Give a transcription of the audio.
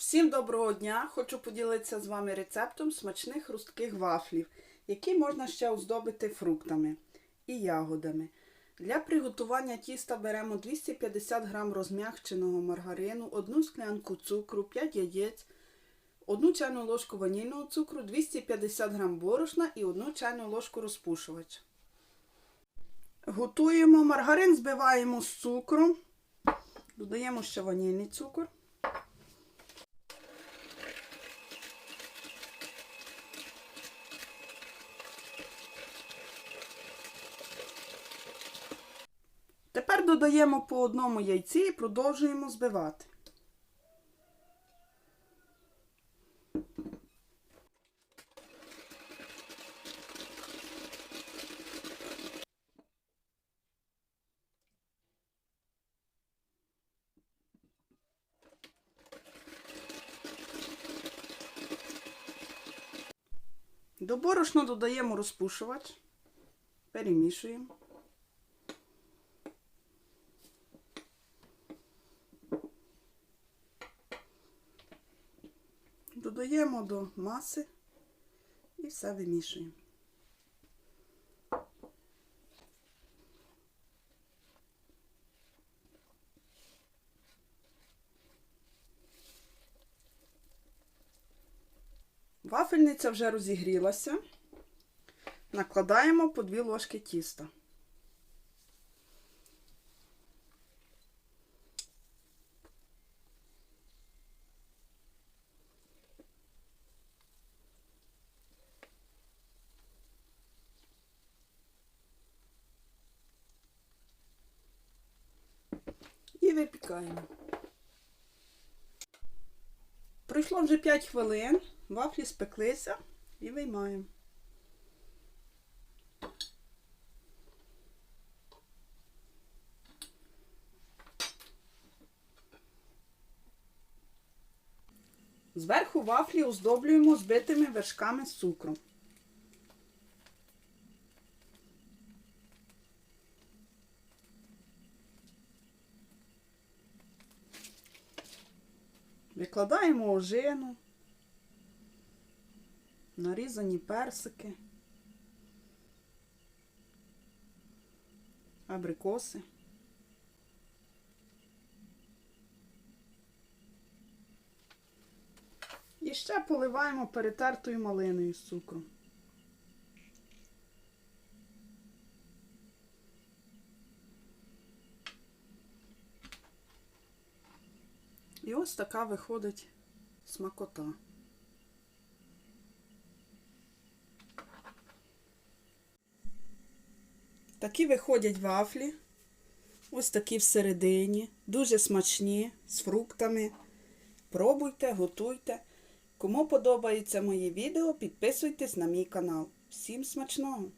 Всім доброго дня! Хочу поділитися з вами рецептом смачних хрустких вафлів, які можна ще оздобити фруктами і ягодами. Для приготування тіста беремо 250 г розм'якченого маргарину, 1 склянку цукру, 5 яєць, 1 чайну ложку ванільного цукру, 250 г борошна і 1 чайну ложку розпушувача. Готуємо маргарин, збиваємо з цукром, додаємо ще ванільний цукор. Тепер додаємо по одному яйці і продовжуємо збивати. До борошна додаємо розпушувач, перемішуємо. Додаємо до маси і все вимішуємо. Вафельниця вже розігрілася. Накладаємо по 2 ложки тіста. І випікаємо. Пройшло вже 5 хвилин, вафлі спеклися і виймаємо. Зверху вафлі оздоблюємо збитими вершками з цукру. Викладаємо ожину, нарізані персики, абрикоси. І ще поливаємо перетертою малиною з цукром. І ось така виходить смакота. Такі виходять вафлі. Ось такі всередині. Дуже смачні, з фруктами. Пробуйте, готуйте. Кому подобається моє відео, підписуйтесь на мій канал. Всім смачного!